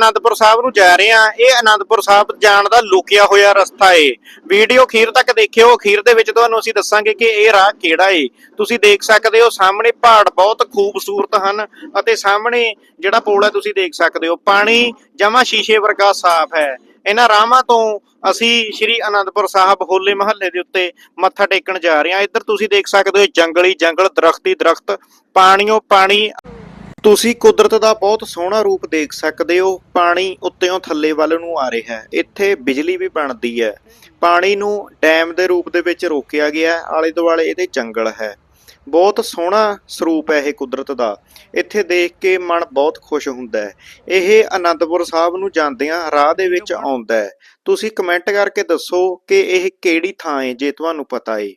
ਅਨੰਦਪੁਰ ਸਾਹਿਬ ਨੂੰ ਜਾ ਰਹੇ ਆ ਇਹ ਅਨੰਦਪੁਰ ਸਾਹਿਬ ਜਾਣ ਦਾ ਲੁਕਿਆ ਹੋਇਆ ਰਸਤਾ ਏ। ਵੀਡੀਓ ਅਖੀਰ ਤੱਕ ਦੇਖਿਓ। ਅਖੀਰ ਦੇ ਵਿੱਚ ਤੁਹਾਨੂੰ ਅਸੀਂ ਦੱਸਾਂਗੇ ਕਿ ਇਹ ਰਾਹ ਕਿਹੜਾ ਏ। ਤੁਸੀਂ ਦੇਖ ਸਕਦੇ ਹੋ, ਸਾਹਮਣੇ ਪਹਾੜ ਬਹੁਤ ਖੂਬਸੂਰਤ ਹਨ ਅਤੇ ਸਾਹਮਣੇ ਜਿਹੜਾ ਪੁਲ ਹੈ, ਤੁਸੀਂ ਦੇਖ ਸਕਦੇ ਹੋ। ਪਾਣੀ ਜਮਾ ਸ਼ੀਸ਼ੇ ਵਰਗਾ ਸਾਫ਼ ਹੈ। ਇਹਨਾਂ ਰਾਹਾਂ ਤੋਂ ਅਸੀਂ ਸ਼੍ਰੀ ਅਨੰਦਪੁਰ ਸਾਹਿਬ ਹੋਲੇ ਮਹੱਲੇ ਦੇ ਉੱਤੇ ਮੱਥਾ ਟੇਕਣ ਜਾ ਰਹੇ ਹਾਂ। ਇੱਧਰ ਤੁਸੀਂ ਦੇਖ ਸਕਦੇ ਹੋ, ਜੰਗਲੀ ਜੰਗਲ, ਦਰਖਤੀ ਦਰਖਤ, ਪਾਣੀਓ ਪਾਣੀ। ਤੁਸੀਂ ਕੁਦਰਤ ਦਾ ਬਹੁਤ ਸੋਹਣਾ ਰੂਪ ਦੇਖ ਸਕਦੇ ਹੋ। ਪਾਣੀ ਉੱਤੇੋਂ ਥੱਲੇ ਵੱਲ ਨੂੰ ਆ ਰਿਹਾ ਹੈ। ਇੱਥੇ ਬਿਜਲੀ ਵੀ ਬਣਦੀ ਹੈ। ਪਾਣੀ ਨੂੰ ਡੈਮ ਦੇ ਰੂਪ ਦੇ ਵਿੱਚ ਰੋਕਿਆ ਗਿਆ ਆਲੇ ਦੁਆਲੇ ਇਹਦੇ ਜੰਗਲ ਹੈ। ਬਹੁਤ ਸੋਹਣਾ ਸਰੂਪ ਹੈ ਇਹ ਕੁਦਰਤ ਦਾ। ਇੱਥੇ ਦੇਖ ਕੇ ਮਨ ਬਹੁਤ ਖੁਸ਼ ਹੁੰਦਾ ਹੈ। ਇਹ ਅਨੰਦਪੁਰ ਸਾਹਿਬ ਨੂੰ ਜਾਂਦਿਆਂ ਰਾਹ ਦੇ ਵਿੱਚ ਆਉਂਦਾ ਹੈ। ਤੁਸੀਂ ਕਮੈਂਟ ਕਰਕੇ ਦੱਸੋ ਕਿ ਇਹ ਕਿਹੜੀ ਥਾਂ ਹੈ ਜੇ ਤੁਹਾਨੂੰ ਪਤਾ ਹੈ।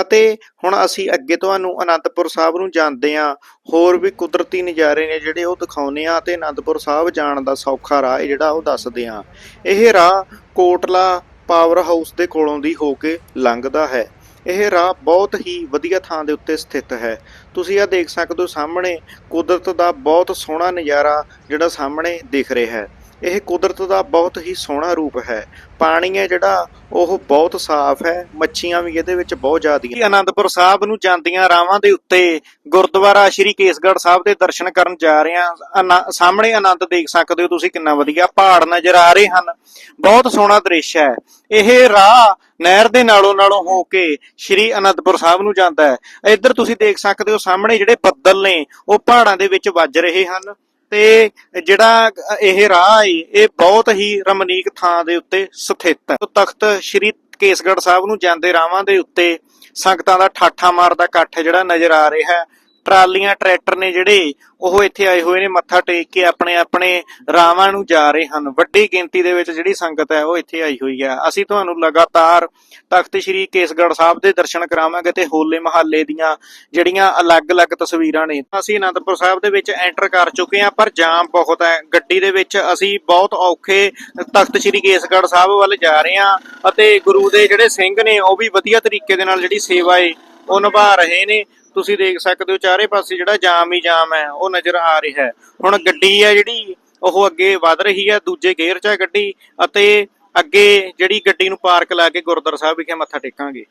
ਅਤੇ ਹੁਣ ਅਸੀਂ ਅੱਗੇ ਤੁਹਾਨੂੰ ਅਨੰਦਪੁਰ ਸਾਹਿਬ ਨੂੰ ਜਾਂਦੇ ਹਾਂ। ਹੋਰ ਵੀ ਕੁਦਰਤੀ ਨਜ਼ਾਰੇ ਨੇ ਜਿਹੜੇ ਉਹ ਦਿਖਾਉਨੇ ਆ ਤੇ ਅਨੰਦਪੁਰ ਸਾਹਿਬ ਜਾਣ ਦਾ ਸੌਖਾ ਰਾਹ ਹੈ ਜਿਹੜਾ ਉਹ ਦੱਸਦੇ ਹਾਂ। ਇਹ ਰਾਹ ਕੋਟਲਾ ਪਾਵਰ ਹਾਊਸ ਦੇ ਕੋਲੋਂ ਦੀ ਹੋ ਕੇ ਲੰਘਦਾ ਹੈ। ਇਹ ਰਾਹ ਬਹੁਤ ਹੀ ਵਧੀਆ ਥਾਂ ਦੇ ਉੱਤੇ ਸਥਿਤ ਹੈ। ਤੁਸੀਂ ਆ ਦੇਖ ਸਕਦੇ ਹੋ ਸਾਹਮਣੇ ਕੁਦਰਤ ਦਾ ਬਹੁਤ ਸੋਹਣਾ ਨਜ਼ਾਰਾ ਜਿਹੜਾ ਸਾਹਮਣੇ ਦਿਖ ਰਿਹਾ ਹੈ। ਇਹ ਕੁਦਰਤ ਦਾ ਬਹੁਤ ਹੀ ਸੋਹਣਾ ਰੂਪ ਹੈ। ਪਾਣੀ ਹੈ ਜਿਹੜਾ, ਉਹ ਬਹੁਤ ਸਾਫ਼ ਹੈ। ਮੱਛੀਆਂ ਵੀ ਇਹਦੇ ਵਿੱਚ ਬਹੁਤ ਜ਼ਿਆਦੀਆਂ ਅਨੰਦਪੁਰ ਸਾਹਿਬ ਨੂੰ ਜਾਂਦੀਆਂ ਰਾਵਾਂ ਦੇ ਉੱਤੇ ਗੁਰਦੁਆਰਾ ਸ਼੍ਰੀ ਕੇਸਗੜ੍ਹ ਸਾਹਿਬ ਦੇ ਦਰਸ਼ਨ ਕਰਨ ਜਾ ਰਹੇ ਹਾਂ। ਸਾਹਮਣੇ ਆਨੰਦ ਦੇਖ ਸਕਦੇ ਹੋ ਤੁਸੀਂ ਕਿੰਨਾ ਵਧੀਆ ਪਹਾੜ ਨਜ਼ਰ ਆ ਰਹੇ ਹਨ। ਬਹੁਤ ਸੋਹਣਾ ਦ੍ਰਿਸ਼ ਹੈ। ਇਹ ਰਾਹ ਨਹਿਰ ਦੇ ਨਾਲੋਂ ਨਾਲੋਂ ਹੋ ਕੇ ਸ਼੍ਰੀ ਅਨੰਦਪੁਰ ਸਾਹਿਬ ਨੂੰ ਜਾਂਦਾ ਹੈ। ਇੱਧਰ ਤੁਸੀਂ ਦੇਖ ਸਕਦੇ ਹੋ ਸਾਹਮਣੇ ਜਿਹੜੇ ਬੱਦਲ ਨੇ, ਉਹ ਪਹਾੜਾਂ ਦੇ ਵਿੱਚ ਵੱਜ ਰਹੇ ਹਨ। ਤੇ ਜਿਹੜਾ ਇਹ ਰਾਹ ਏ, ਇਹ ਬਹੁਤ ਹੀ ਰਮਨੀਕ ਥਾਂ ਦੇ ਉੱਤੇ ਸਥਿਤ ਹੈ। ਤਖਤ ਸ਼੍ਰੀ ਕੇਸਗੜ੍ਹ ਸਾਹਿਬ ਨੂੰ ਜਾਂਦੇ ਰਾਵਾਂ ਦੇ ਉੱਤੇ ਸੰਗਤਾਂ ਦਾ ਠਾਠਾ ਮਾਰਦਾ ਇਕੱਠ ਜਿਹੜਾ ਨਜ਼ਰ ਆ ਰਿਹਾ ਹੈ। ਟਰਾਲੀਆਂ, ਟਰੈਕਟਰ ਨੇ ਜਿਹੜੇ ਉਹ ਇੱਥੇ ਆਏ ਹੋਏ ਨੇ, ਮੱਥਾ ਟੇਕ ਕੇ ਆਪਣੇ ਆਪਣੇ ਰਾਵਾਂ ਨੂੰ ਜਾ ਰਹੇ ਹਨ। ਵੱਡੀ ਗਿਣਤੀ ਦੇ ਵਿੱਚ ਜਿਹੜੀ ਸੰਗਤ ਹੈ, ਉਹ ਇੱਥੇ ਆਈ ਹੋਈ ਹੈ। ਅਸੀਂ ਤੁਹਾਨੂੰ ਲਗਾਤਾਰ ਤਖਤ ਸ੍ਰੀ ਕੇਸਗੜ੍ਹ ਸਾਹਿਬ ਦੇ ਦਰਸ਼ਨ ਕਰਾਵਾਂਗੇ ਤੇ ਹੋਲੇ ਮਹੱਲੇ ਦੀਆਂ ਜਿਹੜੀਆਂ ਅਲੱਗ-ਅਲੱਗ ਤਸਵੀਰਾਂ ਨੇ। ਅਸੀਂ ਅਨੰਦਪੁਰ ਸਾਹਿਬ ਦੇ ਵਿੱਚ ਐਂਟਰ ਕਰ ਚੁੱਕੇ ਹਾਂ, ਪਰ ਜਾਮ ਬਹੁਤ ਹੈ। ਗੱਡੀ ਦੇ ਵਿੱਚ ਅਸੀਂ ਬਹੁਤ ਔਖੇ ਤਖਤ ਸ੍ਰੀ ਕੇਸਗੜ੍ਹ ਸਾਹਿਬ ਵੱਲ ਜਾ ਰਹੇ ਹਾਂ ਅਤੇ ਗੁਰੂ ਦੇ ਜਿਹੜੇ ਸਿੰਘ ਨੇ, ਉਹ ਵੀ ਵਧੀਆ ਤਰੀਕੇ ਦੇ ਨਾਲ ਜਿਹੜੀ ਸੇਵਾ ਏ, ਉਹ ਨਿਭਾ ਰਹੇ ਨੇ। ਤੁਸੀਂ ਦੇਖ ਸਕਦੇ ਹੋ ਚਾਰੇ ਪਾਸੇ ਜਿਹੜਾ ਜਾਮ ਹੀ ਜਾਮ ਹੈ, ਉਹ ਨਜ਼ਰ ਆ ਰਿਹਾ ਹੈ। ਹੁਣ ਗੱਡੀ ਹੈ ਜਿਹੜੀ, ਉਹ ਅੱਗੇ ਵਧ ਰਹੀ ਹੈ, ਦੂਜੇ ਗੇਅਰ 'ਚ ਹੈ ਗੱਡੀ ਅਤੇ ਅੱਗੇ ਜਿਹੜੀ ਗੱਡੀ ਨੂੰ ਪਾਰਕ ਲਾ ਕੇ ਗੁਰਦੁਆਰਾ ਸਾਹਿਬ ਵਿਖੇ ਮੱਥਾ ਟੇਕਾਂਗੇ।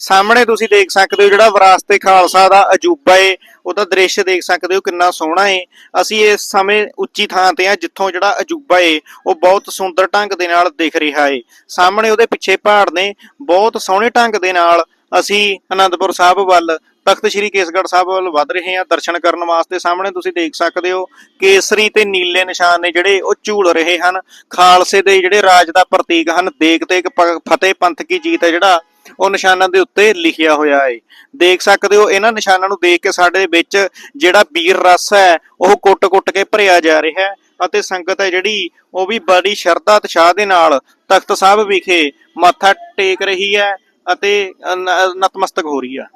ਸਾਹਮਣੇ ਤੁਸੀਂ ਦੇਖ ਸਕਦੇ ਹੋ ਜਿਹੜਾ ਵਿਰਾਸਤੇ ਖਾਲਸਾ ਦਾ ਅਜੂਬਾ ਏ, ਉਹਦਾ ਦ੍ਰਿਸ਼ ਦੇਖ ਸਕਦੇ ਹੋ ਕਿੰਨਾ ਸੋਹਣਾ ਏ। ਅਸੀਂ ਇਸ ਸਮੇਂ ਉੱਚੀ ਥਾਂ ਤੇ ਆ, ਜਿੱਥੋਂ ਜਿਹੜਾ ਅਜੂਬਾ ਏ, ਉਹ ਬਹੁਤ ਸੁੰਦਰ ਢੰਗ ਦੇ ਨਾਲ ਦਿਖ ਰਿਹਾ ਏ। ਸਾਹਮਣੇ ਉਹਦੇ ਪਿੱਛੇ ਪਹਾੜ ਨੇ, ਬਹੁਤ ਸੋਹਣੇ ਢੰਗ ਦੇ ਨਾਲ ਅਸੀਂ ਅਨੰਦਪੁਰ ਸਾਹਿਬ ਵੱਲ ਤਖਤ ਸ੍ਰੀ ਕੇਸਗੜ੍ਹ ਸਾਹਿਬ ਵੱਲ ਵੱਧ ਰਹੇ ਹਾਂ ਦਰਸ਼ਨ ਕਰਨ ਵਾਸਤੇ ਸਾਹਮਣੇ ਤੁਸੀਂ ਦੇਖ ਸਕਦੇ ਹੋ, ਕੇਸਰੀ ਤੇ ਨੀਲੇ ਨਿਸ਼ਾਨ ਨੇ ਜਿਹੜੇ ਉਹ ਝੂਲ ਰਹੇ ਹਨ। ਖਾਲਸੇ ਦੇ ਜਿਹੜੇ ਰਾਜ ਦਾ ਪ੍ਰਤੀਕ ਹਨ, ਦੇਖ ਤੇ ਇੱਕ ਫਤਿਹ ਪੰਥ ਕੀ ਜੀਤ ਹੈ ਜਿਹੜਾ, ਉਹ ਨਿਸ਼ਾਨਾਂ ਦੇ ਉੱਤੇ ਲਿਖਿਆ ਹੋਇਆ ਹੈ ਦੇਖ ਸਕਦੇ ਹੋ, ਇਹਨਾਂ ਨਿਸ਼ਾਨਾਂ ਨੂੰ ਦੇਖ ਕੇ ਸਾਡੇ ਵਿੱਚ ਜਿਹੜਾ ਵੀਰ ਰਸ ਹੈ, ਉਹ ਕੁੱਟ-ਕੁੱਟ ਕੇ ਭਰਿਆ ਜਾ ਰਿਹਾ ਹੈ ਅਤੇ ਸੰਗਤ ਹੈ ਜਿਹੜੀ, ਉਹ ਵੀ ਬੜੀ ਸ਼ਰਧਾ ਉਤਸ਼ਾਹ ਦੇ ਨਾਲ ਤਖਤ ਸਾਹਿਬ ਵਿਖੇ ਮੱਥਾ ਟੇਕ ਰਹੀ ਹੈ ਅਤੇ ਨਤਮਸਤਕ ਹੋ ਰਹੀ ਹੈ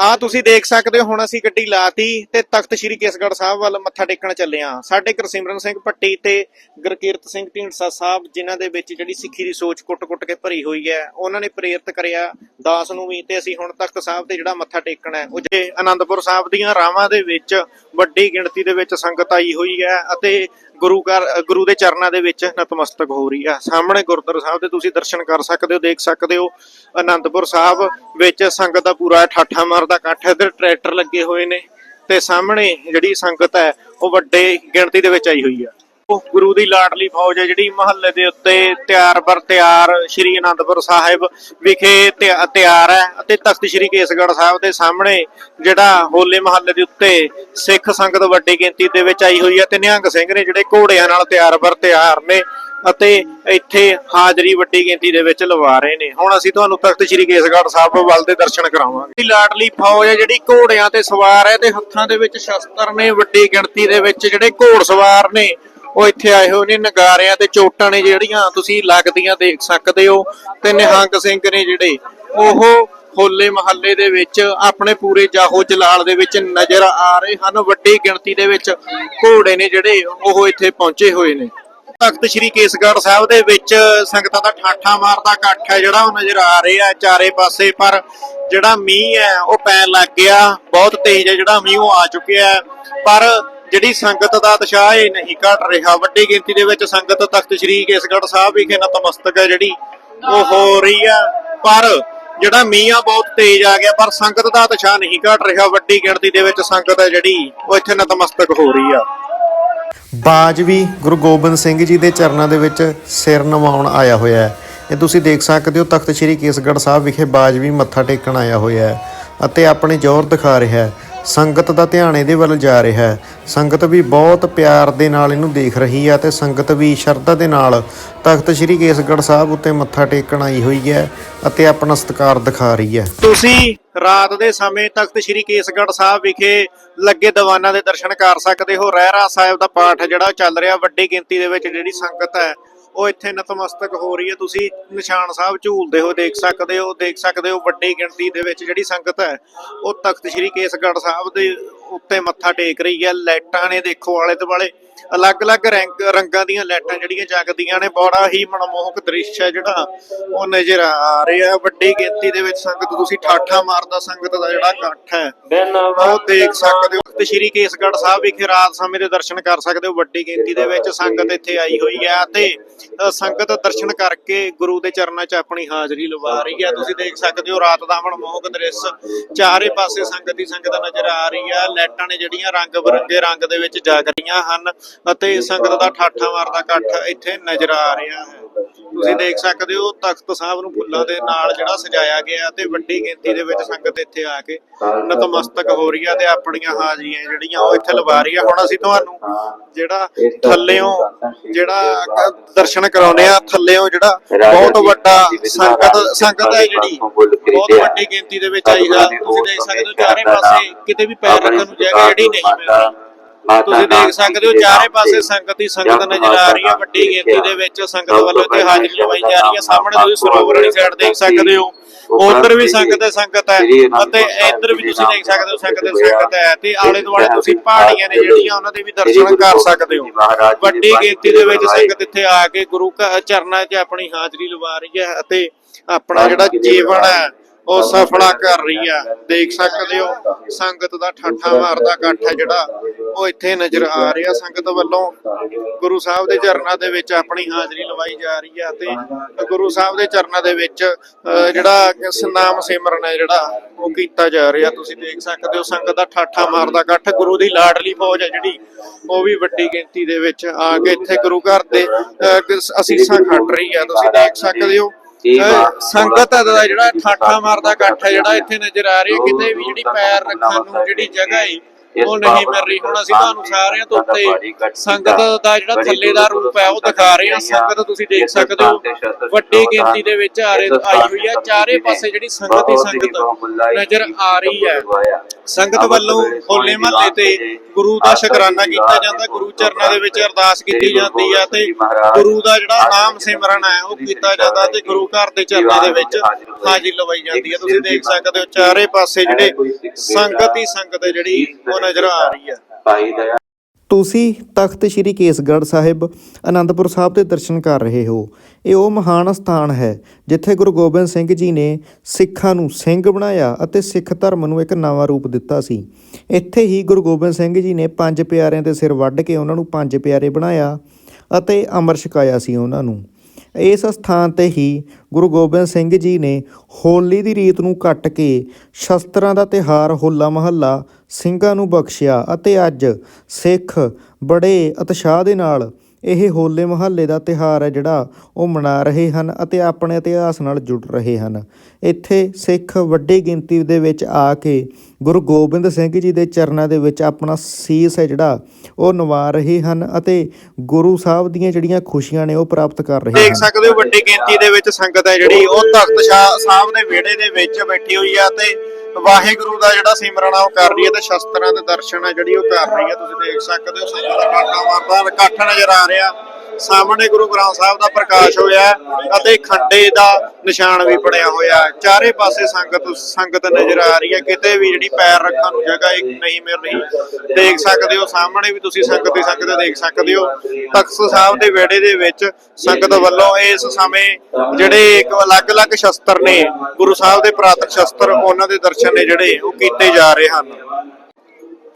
ਆ ਤੁਸੀਂ ਦੇਖ ਸਕਦੇ ਹੋ, ਹੁਣ ਅਸੀਂ ਗੱਡੀ ਲਾਤੀ ਤੇ ਤਖਤ ਸ੍ਰੀ ਕੇਸਗੜ੍ਹ ਸਾਹਿਬ ਵੱਲ ਮੱਥਾ ਟੇਕਣ ਚੱਲੇ ਆ ਸਾਡੇ ਗੁਰਸਿਮਰਨ ਸਿੰਘ ਭੱਟੀ ਤੇ ਗੁਰਕੀਰਤ ਸਿੰਘ ਢੀਂਡਸਾ ਸਾਹਿਬ, ਜਿਨ੍ਹਾਂ ਦੇ ਵਿੱਚ ਜਿਹੜੀ ਸਿੱਖੀ ਦੀ ਸੋਚ ਕੁੱਟ-ਕੁੱਟ ਕੇ ਭਰੀ ਹੋਈ ਹੈ, ਉਹਨਾਂ ਨੇ ਪ੍ਰੇਰਿਤ ਕਰਿਆ ਦਾਸ ਨੂੰ ਵੀ ਤੇ ਅਸੀਂ ਹੁਣ ਤਖਤ ਸਾਹਿਬ ਤੇ ਜਿਹੜਾ ਮੱਥਾ ਟੇਕਣਾ ਹੈ, ਉਹ ਜੇ ਆਨੰਦਪੁਰ ਸਾਹਿਬ ਦੀਆਂ ਰਾਵਾਂ ਦੇ ਵਿੱਚ ਵੱਡੀ ਗਿਣਤੀ ਦੇ ਵਿੱਚ ਸੰਗਤ ਆਈ ਹੋਈ ਹੈ ਅਤੇ ਗੁਰੂ ਘਰ ਗੁਰੂ ਦੇ ਚਰਨਾਂ ਦੇ ਵਿੱਚ ਨਤਮਸਤਕ ਹੋ ਰਹੀ ਹੈ ਸਾਹਮਣੇ ਗੁਰਦੁਆਰਾ ਸਾਹਿਬ ਦੇ ਤੁਸੀਂ ਦਰਸ਼ਨ ਕਰ ਸਕਦੇ ਹੋ, ਦੇਖ ਸਕਦੇ ਹੋ, ਅਨੰਦਪੁਰ ਸਾਹਿਬ ਵਿੱਚ ਸੰਗਤ ਦਾ ਪੂਰਾ ਠਾਠਾ ਮਾਰਦਾ, ਇਕੱਠ ਹੈ ਇੱਧਰ ਟਰੈਕਟਰ ਲੱਗੇ ਹੋਏ ਨੇ ਤੇ ਸਾਹਮਣੇ ਜਿਹੜੀ ਸੰਗਤ ਹੈ, ਉਹ ਵੱਡੇ ਗਿਣਤੀ ਦੇ ਵਿੱਚ ਆਈ ਹੋਈ ਹੈ ਗੁਰੂ ਦੀ ਲਾਡਲੀ ਫੌਜ ਹੈ ਜਿਹੜੀ ਮਹੱਲੇ ਦੇ ਉੱਤੇ ਤਿਆਰ ਬਰ ਤਿਆਰ ਸ਼੍ਰੀ ਅਨੰਦਪੁਰ ਸਾਹਿਬ ਵਿਖੇ ਤਿਆਰ ਹੈ ਅਤੇ ਤਖਤ ਸ਼੍ਰੀ ਕੇਸਗੜ੍ਹ ਸਾਹਿਬ ਦੇ ਸਾਹਮਣੇ ਜਿਹੜਾ ਹੋਲੇ ਮਹੱਲੇ ਦੇ ਉੱਤੇ ਸਿੱਖ ਸੰਗਤ ਵੱਡੀ ਗਿਣਤੀ ਦੇ ਵਿੱਚ ਆਈ ਹੋਈ ਹੈ ਤੇ ਨਿਹੰਗ ਸਿੰਘ ਨੇ ਜਿਹੜੇ ਘੋੜਿਆਂ ਨਾਲ ਤਿਆਰ ਬਰ ਤਿਆਰ ਨੇ ਅਤੇ ਇੱਥੇ ਹਾਜ਼ਰੀ ਵੱਡੀ ਗਿਣਤੀ ਦੇ ਵਿੱਚ ਲਵਾ ਰਹੇ ਨੇ। ਹੁਣ ਅਸੀਂ ਤੁਹਾਨੂੰ ਤਖਤ ਸ਼੍ਰੀ ਕੇਸਗੜ੍ਹ ਸਾਹਿਬ ਵੱਲ ਦੇ ਦਰਸ਼ਨ ਕਰਾਵਾਂਗੇ। ਲਾਡਲੀ ਫੌਜ ਹੈ ਜਿਹੜੀ ਘੋੜਿਆਂ ਤੇ ਸਵਾਰ ਹੈ ਤੇ ਹੱਥਾਂ ਦੇ ਵਿੱਚ ਸ਼ਸਤਰ ਨੇ, ਵੱਡੀ ਗਿਣਤੀ ਦੇ ਵਿੱਚ ਜਿਹੜੇ ਘੋੜ ਸਵਾਰ ਨੇ ਉਹ ਇੱਥੇ ਆਏ ਹੋਏ ਨੇ ਨਗਾਰਿਆਂ ਤੇ ਚੋਟਾਂ ਨੇ ਜਿਹੜੀਆਂ ਤੁਸੀਂ ਲੱਗਦੀਆਂ ਦੇਖ ਸਕਦੇ ਹੋ ਤੇ ਨਿਹੰਗ ਸਿੰਘ ਨੇ ਜਿਹੜੇ ਉਹ ਹੋਲੇ ਮਹੱਲੇ ਦੇ ਵਿੱਚ ਆਪਣੇ ਪੂਰੇ ਜਾਹੋ ਜਲਾਲ ਦੇ ਵਿੱਚ ਨਜ਼ਰ ਆ ਰਹੇ ਹਨ। ਵੱਡੀ ਗਿਣਤੀ ਦੇ ਵਿੱਚ ਘੋੜੇ ਨੇ ਜਿਹੜੇ ਉਹ ਇੱਥੇ ਪਹੁੰਚੇ ਹੋਏ ਨੇ। ਤਖਤ ਸ੍ਰੀ ਕੇਸਗੜ੍ਹ ਸਾਹਿਬ ਦੇ ਵਿੱਚ ਸੰਗਤਾਂ ਦਾ ਠਾਠਾ ਮਾਰਦਾ ਇਕੱਠ ਹੈ ਜਿਹੜਾ ਉਹ ਨਜ਼ਰ ਆ ਰਿਹਾ ਚਾਰੇ ਪਾਸੇ, ਪਰ ਜਿਹੜਾ ਮੀਂਹ ਹੈ ਉਹ ਪੈਣ ਲੱਗ ਗਿਆ। ਬਹੁਤ ਤੇਜ਼ ਹੈ ਜਿਹੜਾ ਮੀਂਹ ਉਹ ਆ ਚੁੱਕਿਆ ਹੈ। ਪਰ ਜਿਹੜੀ ਸੰਗਤ ਦਾ ਉਤਸ਼ਾਹ ਇਹ ਨਹੀਂ ਘਟ ਰਿਹਾ, ਵੱਡੀ ਗਿਣਤੀ ਦੇ ਵਿੱਚ ਸੰਗਤ ਤਖਤ ਸ੍ਰੀ ਕੇਸਗੜ੍ਹ ਸਾਹਿਬ ਵਿਖੇ ਨਤਮਸਤਕ ਹੈ ਜਿਹੜੀ, ਉਹ ਹੋ ਰਹੀ ਆ। ਪਰ ਜਿਹੜਾ ਮੀਂਹ ਆ ਬਹੁਤ ਤੇਜ਼ ਆ ਗਿਆ, ਪਰ ਸੰਗਤ ਦਾ ਉਤਸ਼ਾਹ ਨਹੀਂ ਘਟ ਰਿਹਾ, ਵੱਡੀ ਗਿਣਤੀ ਦੇ ਵਿੱਚ ਸੰਗਤ ਹੈ ਜਿਹੜੀ, ਉਹ ਇੱਥੇ ਨਤਮਸਤਕ ਹੋ ਰਹੀ ਆ। ਬਾਜ ਵੀ ਗੁਰੂ ਗੋਬਿੰਦ ਸਿੰਘ ਜੀ ਦੇ ਚਰਨਾਂ ਦੇ ਵਿੱਚ ਸਿਰ ਨਵਾਉਣ ਆਇਆ ਹੋਇਆ ਹੈ। ਇਹ ਤੁਸੀਂ ਦੇਖ ਸਕਦੇ ਹੋ, ਤਖਤ ਸ੍ਰੀ ਕੇਸਗੜ੍ਹ ਸਾਹਿਬ ਵਿਖੇ ਬਾਜ ਵੀ ਮੱਥਾ ਟੇਕਣ ਆਇਆ ਹੋਇਆ ਹੈ ਅਤੇ ਆਪਣੇ ਜ਼ੋਰ ਦਿਖਾ ਰਿਹਾ ਹੈ। ਸੰਗਤ ਦਾ ਧਿਆਨ ਇਹਦੇ ਵੱਲ ਜਾ ਰਿਹਾ ਹੈ। ਸੰਗਤ ਵੀ ਬਹੁਤ ਪਿਆਰ ਦੇ ਨਾਲ ਇਹਨੂੰ ਦੇਖ ਰਹੀ ਹੈ ਤੇ ਸੰਗਤ ਵੀ ਸ਼ਰਧਾ ਦੇ ਨਾਲ ਤਖਤ ਸ੍ਰੀ ਕੇਸਗੜ੍ਹ ਸਾਹਿਬ ਉੱਤੇ ਮੱਥਾ ਟੇਕਣ ਆਈ ਹੋਈ ਹੈ ਅਤੇ ਆਪਣਾ ਸਤਿਕਾਰ ਦਿਖਾ ਰਹੀ ਹੈ। ਤੁਸੀਂ ਰਾਤ ਦੇ ਸਮੇਂ ਤਖਤ ਸ੍ਰੀ ਕੇਸਗੜ੍ਹ ਸਾਹਿਬ ਵਿਖੇ ਲੱਗੇ ਦੀਵਾਨਾਂ ਦੇ ਦਰਸ਼ਨ ਕਰ ਸਕਦੇ ਹੋ। ਰਹਿਰਾ ਸਾਹਿਬ ਦਾ ਪਾਠ ਜਿਹੜਾ ਚੱਲ ਰਿਹਾ, ਵੱਡੀ ਗਿਣਤੀ ਦੇ ਵਿੱਚ ਜਿਹੜੀ ਸੰਗਤ ਹੈ ਉਹ ਇੱਥੇ ਨਤਮਸਤਕ ਹੋ ਰਹੀ ਹੈ। ਤੁਸੀਂ ਨਿਸ਼ਾਨ ਸਾਹਿਬ ਝੂਲਦੇ ਹੋ ਦੇਖ ਸਕਦੇ ਹੋ, ਦੇਖ ਸਕਦੇ ਹੋ ਵੱਡੀ ਗਿਣਤੀ ਦੇ ਵਿੱਚ ਜਿਹੜੀ ਸੰਗਤ ਹੈ, ਉਹ ਤਖਤ ਸ੍ਰੀ ਕੇਸਗੜ੍ਹ ਸਾਹਿਬ ਦੇ ਉੱਤੇ ਮੱਥਾ ਟੇਕ ਰਹੀ ਹੈ। ਲਾਈਟਾਂ ਨੇ ਦੇਖੋ ਆਲੇ ਦੁਆਲੇ। ਅਲੱਗ-ਅਲੱਗ ਰੰਗ ਰੰਗਾਂ ਦੀਆਂ ਲਾਈਟਾਂ ਜਿਹੜੀਆਂ ਜਗਦੀਆਂ ਨੇ ਬੜਾ ਹੀ ਮਨਮੋਹਕ ਦ੍ਰਿਸ਼ ਹੈ ਜਿਹੜਾ ਉਹ ਨਜ਼ਰ ਆ ਰਿਹਾ ਵੱਡੀ ਗਿਣਤੀ ਦੇ ਵਿੱਚ ਸੰਗਤ ਤੁਸੀਂ ਠਾਠਾ ਮਾਰਦਾ ਸੰਗਤ ਦਾ ਜਿਹੜਾ ਇਕੱਠ ਹੈ ਉਹ ਦੇਖ ਸਕਦੇ ਹੋ। ਤੇ ਸ਼੍ਰੀ ਕੇਸਗੜ੍ਹ ਸਾਹਿਬ ਵਿਖੇ ਰਾਤ ਸਮੇਂ ਦੇ ਦਰਸ਼ਨ ਕਰ ਸਕਦੇ ਹੋ। ਵੱਡੀ ਗਿਣਤੀ ਦੇ ਵਿੱਚ ਸੰਗਤ ਇੱਥੇ ਆਈ ਹੋਈ ਹੈ ਤੇ ਸੰਗਤ ਦਰਸ਼ਨ ਕਰਕੇ ਗੁਰੂ ਦੇ ਚਰਨਾਂ 'ਚ ਆਪਣੀ ਹਾਜ਼ਰੀ ਲਵਾ ਰਹੀ ਹੈ। ਤੁਸੀਂ ਦੇਖ ਸਕਦੇ ਹੋ ਰਾਤ ਦਾ ਮਨਮੋਹਕ ਦ੍ਰਿਸ਼। ਚਾਰੇ ਪਾਸੇ ਸੰਗਤ ਹੀ ਸੰਗਤ ਨਜ਼ਰ ਆ ਰਹੀ ਹੈ। ਲਾਈਟਾਂ ਨੇ ਜਿਹੜੀਆਂ ਰੰਗ ਬਰੰਗੇ ਰੰਗ ਦੇ ਵਿੱਚ ਜਗ ਰਹੀਆਂ ਹਨ। ਅਤੇ ਸੰਗਤ ਦਾ ਠਾਠਾ ਮਾਰਦਾ ਇਕੱਠ ਇੱਥੇ ਨਜ਼ਰ ਆ ਰਿਹਾ ਹੈ। ਤੁਸੀਂ ਦੇਖ ਸਕਦੇ ਹੋ ਤਖਤ ਸਾਹਿਬ ਨੂੰ ਫੁੱਲਾਂ ਦੇ ਨਾਲ ਜਿਹੜਾ ਸਜਾਇਆ ਗਿਆ ਤੇ ਵੱਡੀ ਗਿਣਤੀ ਦੇ ਵਿੱਚ ਸੰਗਤ ਇੱਥੇ ਆ ਕੇ ਨਤਮਸਤਕ ਹੋ ਰਹੀ ਆ ਤੇ ਆਪਣੀਆਂ ਹਾਜ਼ਰੀਆਂ ਜਿਹੜੀਆਂ ਉਹ ਇੱਥੇ ਲਵਾ ਰਹੀ ਆ। ਹੁਣ ਅਸੀਂ ਤੁਹਾਨੂੰ ਜਿਹੜਾ ਥੱਲਿਓਂ ਜਿਹੜਾ ਦਰਸ਼ਨ ਕਰਾਉਨੇ ਆ ਥੱਲਿਓਂ ਜਿਹੜਾ ਬਹੁਤ ਵੱਡਾ ਸੰਗਤ ਸੰਗਤ ਹੈ ਜਿਹੜੀ ਬਹੁਤ ਵੱਡੀ ਗਿਣਤੀ ਦੇ ਵਿੱਚ ਆਈ ਆ। ਤੁਸੀਂ ਦੇਖ ਸਕਦੇ ਹੋ ਚਾਰੇ ਪਾਸੇ ਕਿਤੇ ਵੀ ਪੈਰ ਰੱਖਣ ਨੂੰ ਜਗ੍ਹਾ ਜਿਹੜੀ ਨਹੀਂ ਮਿਲਦੀ। ਤੁਸੀਂ ਦੇਖ ਸਕਦੇ ਹੋ ਚਾਰੇ ਪਾਸੇ ਸੰਗਤ ਹੀ? ਸੰਗਤ ਨਜ਼ਰ ਆ ਰਹੀ ਹੈ ਵੱਡੀ ਗਿਣਤੀ ਦੇ ਵਿੱਚ ਸੰਗਤ ਵੱਲੋਂ ਇੱਥੇ ਹਾਜ਼ਰੀ ਲਵਾਈ ਜਾ ਰਹੀ ਹੈ। ਸਾਹਮਣੇ ਤੁਸੀਂ ਸਰੋਵਰ ਵਾਲੀ ਸਾਈਡ ਦੇਖ ਸਕਦੇ ਹੋ। ਉਧਰ ਵੀ ਸੰਗਤ ਹੈ ਸੰਗਤ ਹੈ ਅਤੇ ਇੱਧਰ ਵੀ ਤੁਸੀਂ ਦੇਖ ਸਕਦੇ ਹੋ ਸੰਗਤ ਹੈ? ਸੰਗਤ ਹੈ ਤੇ ਆਲੇ ਦੁਆਲੇ ਤੁਸੀਂ ਪਹਾੜੀਆਂ ਨੇ ਜਿਹੜੀਆਂ ਉਹਨਾਂ ਦੇ ਵੀ ਦਰਸ਼ਨ ਕਰ ਸਕਦੇ ਹੋ। ਵੱਡੀ ਗਿਣਤੀ ਦੇ ਵਿੱਚ ਸੰਗਤ ਇੱਥੇ ਆ ਕੇ ਗੁਰੂ ਚਰਨਾਂ 'ਚ ਆਪਣੀ ਹਾਜ਼ਰੀ ਲਵਾ ਰਹੀ ਹੈ ਅਤੇ ਆਪਣਾ ਜਿਹੜਾ ਜੀਵਨ ਹੈ ਉਹ ਸਫਲਾ ਕਰ ਰਹੀ ਆ ਦੇਖ ਸਕਦੇ ਹੋ ਸੰਗਤ ਦਾ ਠਾਠਾ ਮਾਰਦਾ ਇਕੱਠ ਹੈ ਜਿਹੜਾ। ਉਹ ਇੱਥੇ ਨਜ਼ਰ ਆ ਰਿਹਾ ਸੰਗਤ ਵੱਲੋਂ। ਗੁਰੂ ਸਾਹਿਬ ਦੇ ਚਰਨਾਂ ਦੇ ਵਿੱਚ ਆਪਣੀ ਹਾਜ਼ਰੀ ਲਵਾਈ ਜਾ ਰਹੀ ਆ ਤੇ ਗੁਰੂ ਸਾਹਿਬ ਦੇ ਚਰਨਾਂ ਦੇ ਵਿੱਚ ਜਿਹੜਾ ਨਾਮ ਸਿਮਰਨ ਹੈ ਜਿਹੜਾ ਉਹ ਕੀਤਾ ਜਾ ਰਿਹਾ। ਤੁਸੀਂ ਦੇਖ ਸਕਦੇ ਹੋ ਸੰਗਤ ਦਾ ਠਾਠਾ ਮਾਰਦਾ ਇਕੱਠ ਗੁਰੂ ਦੀ ਲਾਡਲੀ ਫੌਜ ਹੈ ਜਿਹੜੀ ਉਹ ਵੀ ਵੱਡੀ ਗਿਣਤੀ ਦੇ ਵਿੱਚ ਆ ਕੇ ਇੱਥੇ ਗੁਰੂ ਘਰ ਦੇ ਅਸੀਸਾਂ ਖੱਟ ਰਹੀ ਆ। ਤੁਸੀਂ ਦੇਖ ਸਕਦੇ ਹੋ ਸੰਗਤ ਦਾ ਜਿਹੜਾ ਠਾਠਾ ਮਾਰਦਾ ਇਕੱਠ ਹੈ ਜਿਹੜਾ ਇੱਥੇ ਨਜ਼ਰ ਆ ਰਿਹਾ ਕਿਤੇ ਵੀ ਜਿਹੜੀ ਪੈਰ ਰੱਖਣ ਨੂੰ ਜਿਹੜੀ ਜਗ੍ਹਾ ਹੈ ਉਹ ਨਹੀਂ ਮਿਲ ਰਹੀ। ਹੁਣ ਅਸੀਂ ਤੁਹਾਨੂੰ ਸਾਰਿਆਂ ਤੋਂ ਉੱਤੇ ਸੰਗਤ ਦਾ ਜਿਹੜਾ ਥੱਲੇ ਦਾ ਰੂਪ ਹੈ ਉਹ ਦਿਖਾ ਰਹੇ ਹਾਂ। ਸੰਗਤ ਤੁਸੀਂ ਦੇਖ ਸਕਦੇ ਹੋ। ਵੱਡੀ ਗਿਣਤੀ ਦੇ ਵਿੱਚ ਆ ਰਹੀ ਆਈ ਹੋਈ ਹੈ। ਚਾਰੇ ਪਾਸੇ ਜਿਹੜੀ ਸੰਗਤ ਹੀ ਸੰਗਤ ਨਜ਼ਰ ਆ ਰਹੀ ਹੈ। ਸੰਗਤ ਵੱਲੋਂ ਹੋਲੇ ਮਹੱਲੇ ਤੇ ਗੁਰੂ ਦਾ ਸ਼ੁਕਰਾਨਾ ਕੀਤਾ ਜਾਂਦਾ, ਗੁਰੂ ਚਰਨਾਂ ਦੇ ਵਿੱਚ ਅਰਦਾਸ ਕੀਤੀ ਜਾਂਦੀ ਆ ਤੇ ਗੁਰੂ ਦਾ ਜਿਹੜਾ ਨਾਮ ਸਿਮਰਨ ਹੈ, ਉਹ ਕੀਤਾ ਜਾਂਦਾ ਤੇ ਗੁਰੂ ਘਰ ਦੇ ਚਰਨਾਂ ਦੇ ਵਿੱਚ ਹਾਜ਼ਰੀ ਲਵਾਈ ਜਾਂਦੀ ਹੈ ਤੁਸੀਂ ਦੇਖ ਸਕਦੇ ਹੋ ਚਾਰੇ ਪਾਸੇ ਜਿਹੜੇ ਸੰਗਤ ਹੀ ਸੰਗਤ ਜਿਹੜੀ ਉਹ ਨਜ਼ਰ ਆ ਰਹੀ ਹੈ। ਭਾਈ ਦਇਆ ਤੁਸੀਂ ਤਖਤ ਸ੍ਰੀ ਕੇਸਗੜ੍ਹ ਸਾਹਿਬ ਆਨੰਦਪੁਰ ਸਾਹਿਬ ਦੇ ਦਰਸ਼ਨ ਕਰ ਰਹੇ ਹੋ। ਇਹ ਉਹ ਮਹਾਨ ਸਥਾਨ ਹੈ, ਜਿੱਥੇ ਗੁਰੂ ਗੋਬਿੰਦ ਸਿੰਘ ਜੀ ਨੇ ਸਿੱਖਾਂ ਨੂੰ ਸਿੰਘ ਬਣਾਇਆ ਅਤੇ ਸਿੱਖ ਧਰਮ ਨੂੰ ਇੱਕ ਨਵਾਂ ਰੂਪ ਦਿੱਤਾ ਸੀ। ਇੱਥੇ ਹੀ ਗੁਰੂ ਗੋਬਿੰਦ ਸਿੰਘ ਜੀ ਨੇ ਪੰਜ ਪਿਆਰਿਆਂ ਦੇ ਸਿਰ ਵੱਢ ਕੇ ਉਹਨਾਂ ਨੂੰ ਪੰਜ ਪਿਆਰੇ ਬਣਾਇਆ ਅਤੇ ਅਮਰ ਛਕਾਇਆ ਸੀ ਉਹਨਾਂ ਨੂੰ। ਇਸ ਸਥਾਨ ਤੇ ਹੀ ਗੁਰੂ ਗੋਬਿੰਦ ਸਿੰਘ ਜੀ ਨੇ ਹੋਲੀ ਦੀ ਰੀਤ ਨੂੰ ਕੱਟ ਕੇ ਸ਼ਸਤਰਾਂ ਦਾ ਤਿਹਾਰ ਹੋਲਾ ਮਹੱਲਾ ਸਿੰਘਾਂ ਨੂੰ ਬਖਸ਼ਿਆ ਅਤੇ ਅੱਜ ਸਿੱਖ ਬੜੇ ਉਤਸ਼ਾਹ ਦੇ ਨਾਲ ਇਹ ਹੋਲੇ ਮਹੱਲੇ ਦਾ ਤਿਹਾਰ ਹੈ ਜਿਹੜਾ ਉਹ ਮਨਾ ਰਹੇ ਹਨ ਅਤੇ ਆਪਣੇ ਇਤਿਹਾਸ ਨਾਲ ਜੁੜ ਰਹੇ ਹਨ। ਇੱਥੇ ਸਿੱਖ ਵੱਡੀ ਗਿਣਤੀ ਦੇ ਵਿੱਚ ਆ ਕੇ ਗੁਰੂ ਗੋਬਿੰਦ ਸਿੰਘ ਜੀ ਦੇ ਚਰਨਾਂ ਦੇ ਵਿੱਚ ਆਪਣਾ ਸੀਸ ਹੈ ਜਿਹੜਾ ਉਹ ਨਵਾ ਰਹੇ ਹਨ ਅਤੇ ਗੁਰੂ ਸਾਹਿਬ ਦੀਆਂ ਜਿਹੜੀਆਂ ਖੁਸ਼ੀਆਂ ਨੇ ਉਹ ਪ੍ਰਾਪਤ ਕਰ ਰਹੇ ਦੇਖ ਹਨ। ਸਕਦੇ ਹੋ ਵੱਡੀ ਗਿਣਤੀ ਦੇ ਵਿੱਚ ਸੰਗਤ ਹੈ ਜਿਹੜੀ ਉਹ ਤਖਤ ਸਾਹਿਬ ਦੇ ਵਿਹੜੇ ਦੇ ਵਿੱਚ ਬੈਠੀ ਹੋਈ ਆ ਤੇ ਵਾਹਿਗੁਰੂ ਦਾ ਜਿਹੜਾ ਸਿਮਰਨ ਆ ਉਹ ਕਰ ਰਹੀ ਹੈ ਤੇ ਸ਼ਸਤਰਾਂ ਦੇ ਦਰਸ਼ਨ ਆ, ਜਿਹੜੀ ਉਹ ਕਰ ਰਹੀ ਹੈ, ਤੁਸੀਂ ਦੇਖ ਸਕਦੇ ਹੋ ਸੰਗਤ ਦਾ ਕਾਟਾ ਮਾਰਦਾ, ਇਕੱਠ ਨਜ਼ਰ ਆ ਰਿਹਾ। ਸਾਹਮਣੇ ਗੁਰੂ ਗ੍ਰੰਥ ਸਾਹਿਬ ਦਾ ਪ੍ਰਕਾਸ਼ ਹੋਇਆ ਅਤੇ ਖੰਡੇ ਦਾ ਨਿਸ਼ਾਨ ਵੀ ਬਣਿਆ ਹੋਇਆ ਚਾਰੇ ਪਾਸੇ ਸੰਗਤ ਸੰਗਤ ਨਜ਼ਰ ਆ ਰਹੀ ਹੈ। ਕਿਤੇ ਵੀ ਜਿਹੜੀ ਪੈਰ ਰੱਖਣ ਨੂੰ ਜਗ੍ਹਾ ਨਹੀਂ ਮਿਲ ਰਹੀ, ਦੇਖ ਸਕਦੇ ਹੋ, ਸਾਹਮਣੇ ਵੀ ਤੁਸੀਂ ਸੰਗਤ ਦੀ ਸੰਗਤ ਦੇਖ ਸਕਦੇ ਹੋ। ਤਖਤ ਸਾਹਿਬ ਦੇ ਵਿਹੜੇ ਦੇ ਵਿੱਚ ਸੰਗਤ ਵੱਲੋਂ ਇਸ ਸਮੇਂ ਜਿਹੜੇ ਇੱਕ ਅਲੱਗ-ਅਲੱਗ ਸ਼ਸਤਰ ਨੇ, ਗੁਰੂ ਸਾਹਿਬ ਦੇ ਪ੍ਰਾਤਨ ਸ਼ਸਤਰ, ਉਹਨਾਂ ਦੇ ਦਰਸ਼ਨ ਨੇ ਜਿਹੜੇ ਉਹ ਕੀਤੇ ਜਾ ਰਹੇ ਹਨ।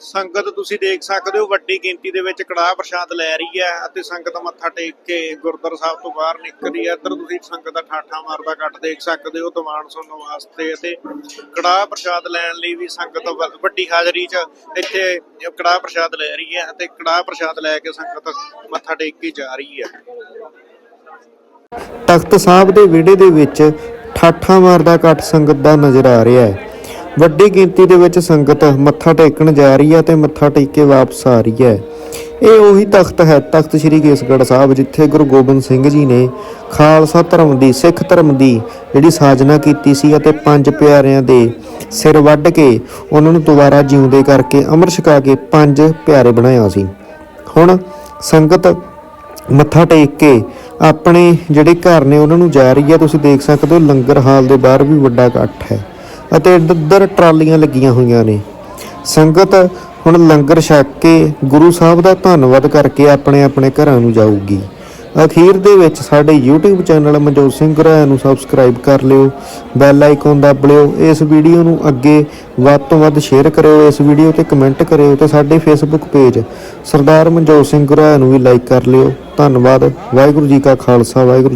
ਸੰਗਤ ਤੁਸੀਂ ਦੇਖ ਸਕਦੇ ਹੋ ਵੱਡੀ ਗਿਣਤੀ ਦੇ ਵਿੱਚ ਕੜਾਹ ਪ੍ਰਸ਼ਾਦ ਲੈ ਰਹੀ ਹੈ ਅਤੇ ਸੰਗਤ ਮੱਥਾ ਟੇਕ ਕੇ ਗੁਰਦੁਆਰਾ ਸਾਹਿਬ ਤੋਂ ਬਾਹਰ ਨਿਕਲਦੀ ਹੈ। ਇੱਧਰ ਤੁਸੀਂ ਸੰਗਤ ਦਾ ਠਾਠਾ ਮਾਰਦਾ ਇਕੱਠ ਦੇਖ ਸਕਦੇ ਹੋ, ਦੀਵਾਨ ਸੁਣਨ ਵਾਸਤੇ ਅਤੇ ਕੜਾਹ ਪ੍ਰਸ਼ਾਦ ਲੈਣ ਲਈ ਵੀ ਸੰਗਤ ਵ- ਵੱਡੀ ਹਾਜ਼ਰੀ 'ਚ ਇੱਥੇ ਕੜਾਹ ਪ੍ਰਸ਼ਾਦ ਲੈ ਰਹੀ ਹੈ ਅਤੇ ਕੜਾਹ ਪ੍ਰਸ਼ਾਦ ਲੈ ਕੇ ਸੰਗਤ ਮੱਥਾ ਟੇਕ ਕੇ ਜਾ ਰਹੀ ਹੈ। ਤਖਤ ਸਾਹਿਬ ਦੇ ਵਿਹੜੇ ਦੇ ਵਿੱਚ ਠਾਠਾ ਮਾਰਦਾ ਇਕੱਠ ਸੰਗਤ ਦਾ ਨਜ਼ਰ ਆ ਰਿਹਾ ਹੈ। ਵੱਡੀ ਗਿਣਤੀ ਦੇ ਵਿੱਚ ਸੰਗਤ ਮੱਥਾ ਟੇਕਣ ਜਾ ਰਹੀ ਹੈ ਤੇ ਮੱਥਾ ਟੇਕ ਕੇ ਵਾਪਸ ਆ ਰਹੀ ਹੈ। ਇਹ ਉਹੀ ਤਖਤ ਹੈ, ਤਖਤ ਸ੍ਰੀ ਕੇਸਗੜ੍ਹ ਸਾਹਿਬ, ਜਿੱਥੇ ਗੁਰੂ ਗੋਬਿੰਦ ਸਿੰਘ ਜੀ ਨੇ ਖਾਲਸਾ ਧਰਮ ਦੀ, ਸਿੱਖ ਧਰਮ ਦੀ ਜਿਹੜੀ ਸਾਜਨਾ ਕੀਤੀ ਸੀ ਅਤੇ ਪੰਜ ਪਿਆਰਿਆਂ ਦੇ ਸਿਰ ਵੱਢ ਕੇ ਉਹਨਾਂ ਨੂੰ ਦੁਬਾਰਾ ਜਿਉਂਦੇ ਕਰਕੇ ਅੰਮ੍ਰਿਤ ਛਕਾ ਕੇ ਪੰਜ ਪਿਆਰੇ ਬਣਾਇਆ ਸੀ। ਹੁਣ ਸੰਗਤ ਮੱਥਾ ਟੇਕ ਕੇ ਆਪਣੇ ਜਿਹੜੇ ਘਰ ਨੇ ਉਹਨਾਂ ਨੂੰ ਜਾ ਰਹੀ ਹੈ। ਤੁਸੀਂ ਦੇਖ ਸਕਦੇ ਹੋ, ਲੰਗਰ ਹਾਲ ਦੇ ਬਾਹਰ ਵੀ ਵੱਡਾ ਇਕੱਠ ਹੈ। ਅਤੇ ਇੱਧਰ ਟਰਾਲੀਆਂ ਲੱਗੀਆਂ ਹੋਈਆਂ ਨੇ। ਸੰਗਤ ਹੁਣ ਲੰਗਰ ਛਕ ਕੇ ਗੁਰੂ ਸਾਹਿਬ ਦਾ ਧੰਨਵਾਦ ਕਰਕੇ ਆਪਣੇ ਆਪਣੇ ਘਰਾਂ ਨੂੰ ਜਾਊਗੀ। ਅਖੀਰ ਦੇ ਵਿੱਚ ਸਾਡੇ YouTube ਚੈਨਲ ਮਨਜੋਤ ਸਿੰਘ ਰਾਏ ਨੂੰ ਸਬਸਕ੍ਰਾਈਬ ਕਰ ਲਿਓ ਬੈਲ ਆਈਕਨ ਦਬ ਲਿਓ, ਇਸ ਵੀਡੀਓ ਨੂੰ ਅੱਗੇ ਵੱਧ ਤੋਂ ਵੱਧ ਸ਼ੇਅਰ ਕਰਿਓ, ਇਸ ਵੀਡੀਓ ਤੇ ਕਮੈਂਟ ਕਰਿਓ ਤੇ ਸਾਡੇ Facebook ਪੇਜ ਸਰਦਾਰ ਮਨਜੋਤ ਸਿੰਘ ਰਾਏ ਨੂੰ ਵੀ ਲਾਈਕ ਕਰ ਲਿਓ। ਧੰਨਵਾਦ, ਵਾਹਿਗੁਰੂ ਜੀ ਕਾ ਖਾਲਸਾ, ਵਾਹਿਗੁਰੂ ਜੀ